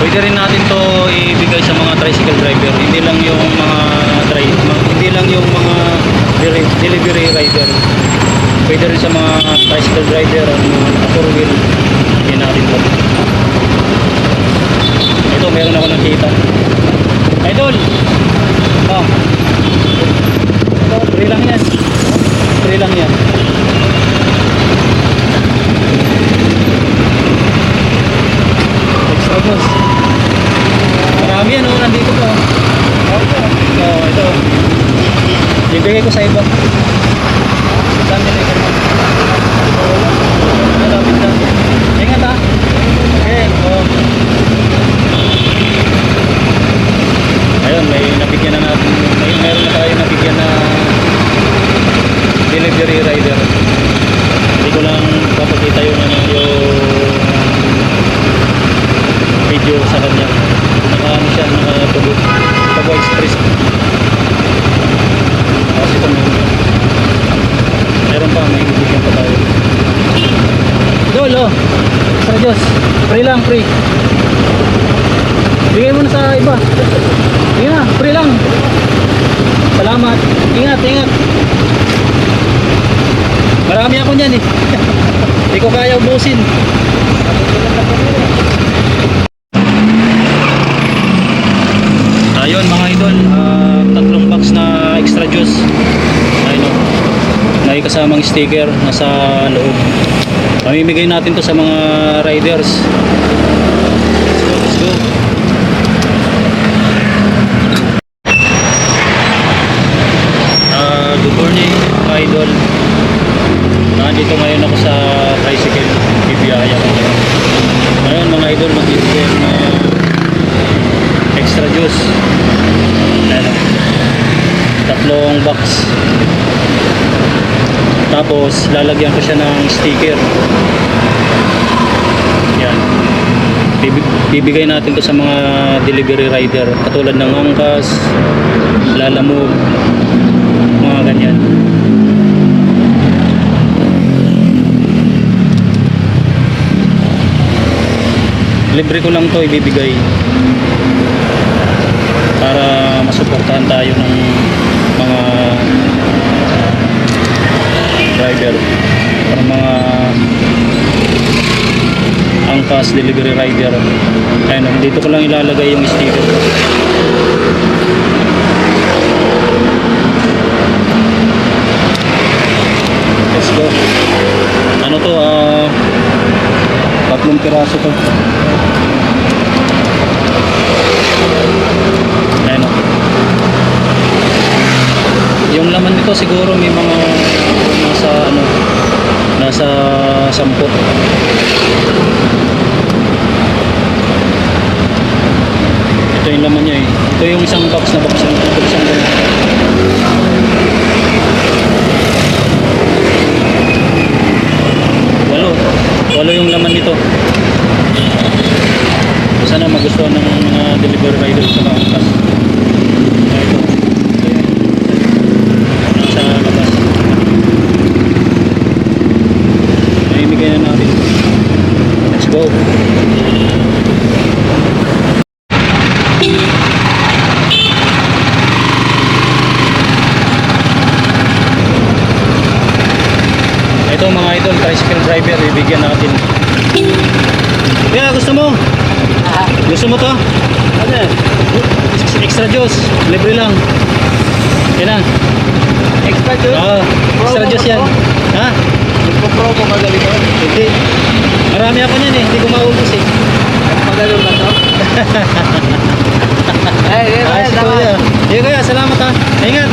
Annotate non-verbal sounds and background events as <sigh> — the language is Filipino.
Pwede rin natin to ibigay sa mga tricycle driver. Hindi lang yung mga ma- hindi lang yung mga deli- delivery rider. Pwede rin sa mga tricycle driver ang mga naka wheel. Bigyan natin to. Ito, meron ako nakita. Idol! Oh. Ito, free lang yan. Free lang yan. Extra boss. Marami yan oh, nandito po. Oh, ito. Ibigay ko sa iba. Saan nila ito? Malapit lang. Ingat ha. Okay, oh. Ayun, may nabigyan na natin. May meron na tayo nabigyan na delivery rider. Hindi ko lang papakita yung ano, yung video sa kanya. Naka ano siya, nakatubo. Tago Express. Tapos ito meron. Meron pa, may bibigyan pa tayo. Dolo! Sa Diyos. Free lang, free. Bigay mo na sa iba. Sige na, free lang. Salamat. Ingat, ingat. Marami ako niyan eh. <laughs> Hindi ko kaya ubusin. Ayun mga idol, ah, tatlong box na extra juice. Ayun o. May kasamang sticker nasa loob. Pamimigay natin to sa mga riders. Let's go, go. Ah, good morning idol. Nandito ngayon ako sa tricycle. Bibiyaya ko ngayon. Mga idol, ako ng extra juice. Tatlong box. Tapos lalagyan ko siya ng sticker. Yan. Bibi- Bibigay natin to sa mga delivery rider katulad ng Angkas, Lalamove, mga ganyan. Libre ko lang to ibibigay para masuportahan tayo ng mga driver para mga angkas delivery rider. Ayun dito ko lang ilalagay yung sticker. Let's go. Ano to ah tatlong piraso to. Ayun o yung laman nito siguro may mga nasa ano nasa sampot ito yung laman niya eh. Ito yung isang box na box na buksan ko walo. Walo yung laman nito. Sana magustuhan ng mga delivery riders sa mga Ah, ito. Ito yun. Nasa labas. Na natin. Let's go. Ito mga idol, tricycle driver, bibigyan natin. Kaya gusto mo? Gusto mo to? Ano? Extra juice, libre lang. Yan na. Extra juice? Oo, extra juice yan. to? pro kung magaling ako. Hindi. Marami ako niyan eh. Hindi ko maubos eh. Magalo ba to? <laughs> Ay, yun kaya. Yun kaya, salamat ha. Ingat.